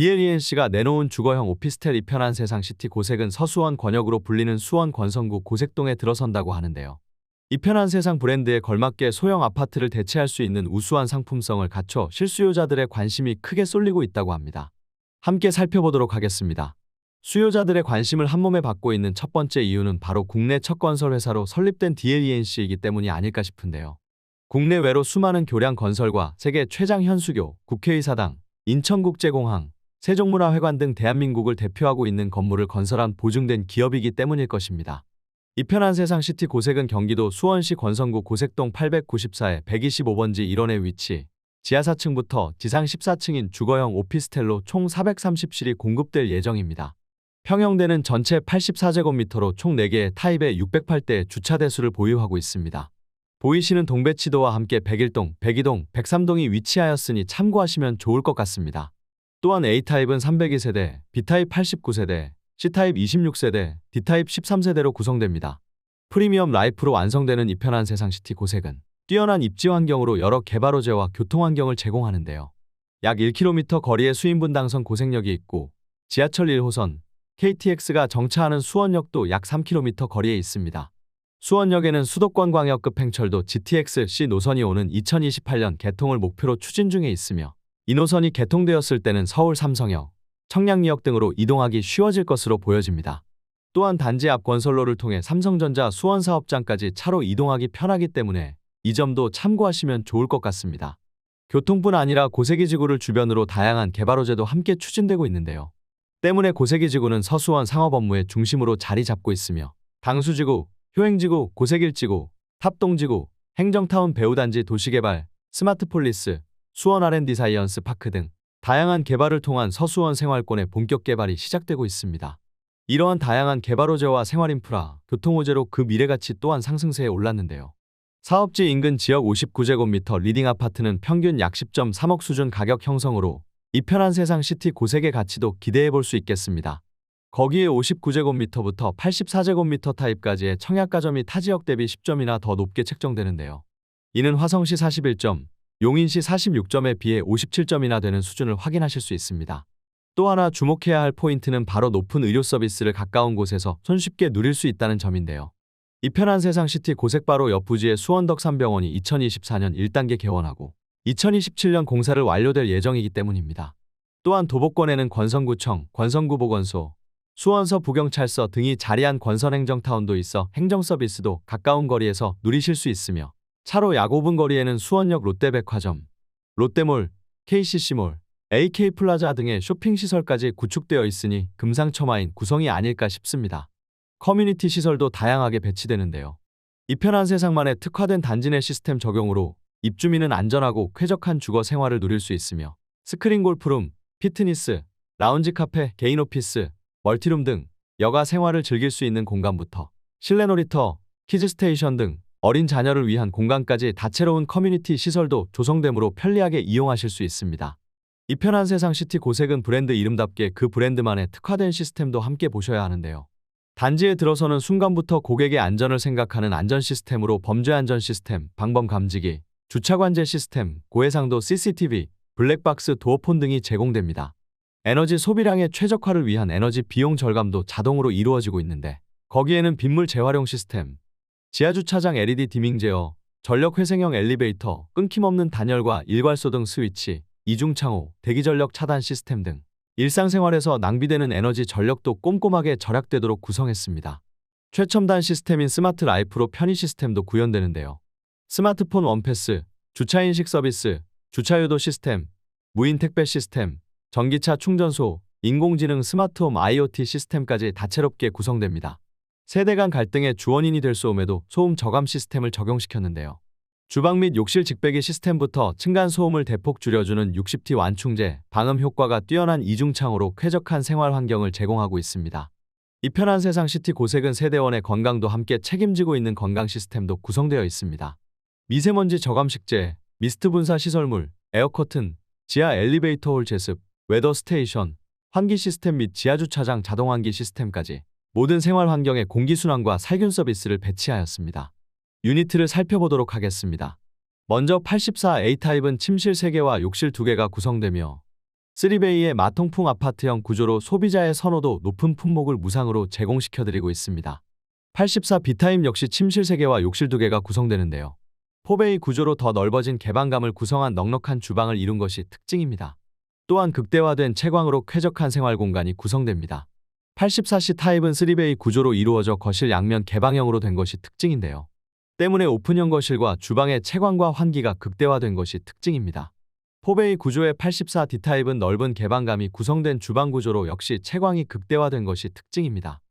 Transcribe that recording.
DLENC가 내놓은 주거형 오피스텔 이편한 세상 시티 고색은 서수원 권역으로 불리는 수원 권성구 고색동에 들어선다고 하는데요. 이편한 세상 브랜드에 걸맞게 소형 아파트를 대체할 수 있는 우수한 상품성을 갖춰 실수요자들의 관심이 크게 쏠리고 있다고 합니다. 함께 살펴보도록 하겠습니다. 수요자들의 관심을 한몸에 받고 있는 첫 번째 이유는 바로 국내 첫 건설 회사로 설립된 DLENC이기 때문이 아닐까 싶은데요. 국내외로 수많은 교량 건설과 세계 최장 현수교, 국회의사당, 인천국제공항, 세종문화회관 등 대한민국을 대표하고 있는 건물을 건설한 보증된 기업이기 때문일 것입니다. 이편한 세상 시티 고색은 경기도 수원시 권성구 고색동 894에 125번지 1원에 위치, 지하 4층부터 지상 14층인 주거형 오피스텔로 총 430실이 공급될 예정입니다. 평형대는 전체 84제곱미터로 총 4개의 타입의 608대의 주차 대수를 보유하고 있습니다. 보이시는 동배치도와 함께 101동, 102동, 103동이 위치하였으니 참고하시면 좋을 것 같습니다. 또한 A타입은 302세대, B타입 89세대, C타입 26세대, D타입 13세대로 구성됩니다. 프리미엄 라이프로 완성되는 이 편한 세상 시티 고색은 뛰어난 입지 환경으로 여러 개발 호재와 교통 환경을 제공하는데요. 약 1km 거리에 수인분당선 고색역이 있고 지하철 1호선, KTX가 정차하는 수원역도 약 3km 거리에 있습니다. 수원역에는 수도권 광역급 행철도 GTX-C 노선이 오는 2028년 개통을 목표로 추진 중에 있으며 이 노선이 개통되었을 때는 서울 삼성역, 청량리역 등으로 이동하기 쉬워질 것으로 보여집니다. 또한 단지 앞 건설로를 통해 삼성전자 수원 사업장까지 차로 이동하기 편하기 때문에 이 점도 참고하시면 좋을 것 같습니다. 교통뿐 아니라 고세기 지구를 주변으로 다양한 개발 호재도 함께 추진되고 있는데요. 때문에 고세기 지구는 서수원 상업 업무의 중심으로 자리 잡고 있으며 당수지구, 효행지구, 고색일지구, 탑동지구, 행정타운 배우단지 도시개발, 스마트폴리스, 수원 R&D 사이언스 파크 등 다양한 개발을 통한 서수원 생활권의 본격 개발이 시작되고 있습니다. 이러한 다양한 개발 호재와 생활 인프라, 교통 호재로 그 미래 가치 또한 상승세에 올랐는데요. 사업지 인근 지역 59제곱미터 리딩 아파트는 평균 약 10.3억 수준 가격 형성으로 이 편한 세상 시티 고색의 가치도 기대해 볼 수 있겠습니다. 거기에 59제곱미터부터 84제곱미터 타입까지의 청약가점이 타 지역 대비 10점이나 더 높게 책정되는데요. 이는 화성시 41점, 용인시 46점에 비해 57점이나 되는 수준을 확인하실 수 있습니다. 또 하나 주목해야 할 포인트는 바로 높은 의료 서비스를 가까운 곳에서 손쉽게 누릴 수 있다는 점인데요. 이 편한 세상 시티 고색바로 옆 부지의 수원덕산병원이 2024년 1단계 개원하고 2027년 공사를 완료될 예정이기 때문입니다. 또한 도보권에는 권성구청, 권성구보건소, 수원서 부경찰서 등이 자리한 권선행정타운도 있어 행정서비스도 가까운 거리에서 누리실 수 있으며 차로 약 5분 거리에는 수원역 롯데백화점, 롯데몰, KCC몰, AK플라자 등의 쇼핑시설까지 구축되어 있으니 금상첨화인 구성이 아닐까 싶습니다. 커뮤니티 시설도 다양하게 배치되는데요. 이 편한 세상만의 특화된 단지 내 시스템 적용으로 입주민은 안전하고 쾌적한 주거 생활을 누릴 수 있으며 스크린 골프룸, 피트니스, 라운지 카페, 개인 오피스, 멀티룸 등 여가 생활을 즐길 수 있는 공간부터 실내 놀이터, 키즈 스테이션 등 어린 자녀를 위한 공간까지 다채로운 커뮤니티 시설도 조성되므로 편리하게 이용하실 수 있습니다. 이 편한 세상 시티 고색은 브랜드 이름답게 그 브랜드만의 특화된 시스템도 함께 보셔야 하는데요. 단지에 들어서는 순간부터 고객의 안전을 생각하는 안전 시스템으로 범죄 안전 시스템, 방범 감지기, 주차 관제 시스템, 고해상도 CCTV, 블랙박스 도어폰 등이 제공됩니다. 에너지 소비량의 최적화를 위한 에너지 비용 절감도 자동으로 이루어지고 있는데 거기에는 빗물 재활용 시스템, 지하주차장 LED 디밍 제어, 전력 회생형 엘리베이터, 끊김없는 단열과 일괄소 등 스위치, 이중창호, 대기전력 차단 시스템 등 일상생활에서 낭비되는 에너지 전력도 꼼꼼하게 절약되도록 구성했습니다. 최첨단 시스템인 스마트 라이프로 편의 시스템도 구현되는데요. 스마트폰 원패스, 주차인식 서비스, 주차유도 시스템, 무인 택배 시스템, 전기차 충전소, 인공지능 스마트홈 IoT 시스템까지 다채롭게 구성됩니다. 세대 간 갈등의 주원인이 될 소음에도 소음 저감 시스템을 적용시켰는데요. 주방 및 욕실 직배기 시스템부터 층간 소음을 대폭 줄여주는 60T 완충제, 방음 효과가 뛰어난 이중창으로 쾌적한 생활 환경을 제공하고 있습니다. 이 편한 세상 시티 고색은 세대원의 건강도 함께 책임지고 있는 건강 시스템도 구성되어 있습니다. 미세먼지 저감식재, 미스트 분사 시설물, 에어커튼, 지하 엘리베이터 홀 제습, 웨더 스테이션, 환기 시스템 및 지하주차장 자동환기 시스템까지 모든 생활 환경에 공기순환과 살균 서비스를 배치하였습니다. 유니트를 살펴보도록 하겠습니다. 먼저 84A 타입은 침실 3개와 욕실 2개가 구성되며 쓰리베이의 마통풍 아파트형 구조로 소비자의 선호도 높은 품목을 무상으로 제공시켜드리고 있습니다. 84 B타입 역시 침실 3개와 욕실 2개가 구성되는데요. 포베이 구조로 더 넓어진 개방감을 구성한 넉넉한 주방을 이룬 것이 특징입니다. 또한 극대화된 채광으로 쾌적한 생활 공간이 구성됩니다. 84C 타입은 3베이 구조로 이루어져 거실 양면 개방형으로 된 것이 특징인데요. 때문에 오픈형 거실과 주방의 채광과 환기가 극대화된 것이 특징입니다. 포베이 구조의 84D 타입은 넓은 개방감이 구성된 주방 구조로 역시 채광이 극대화된 것이 특징입니다.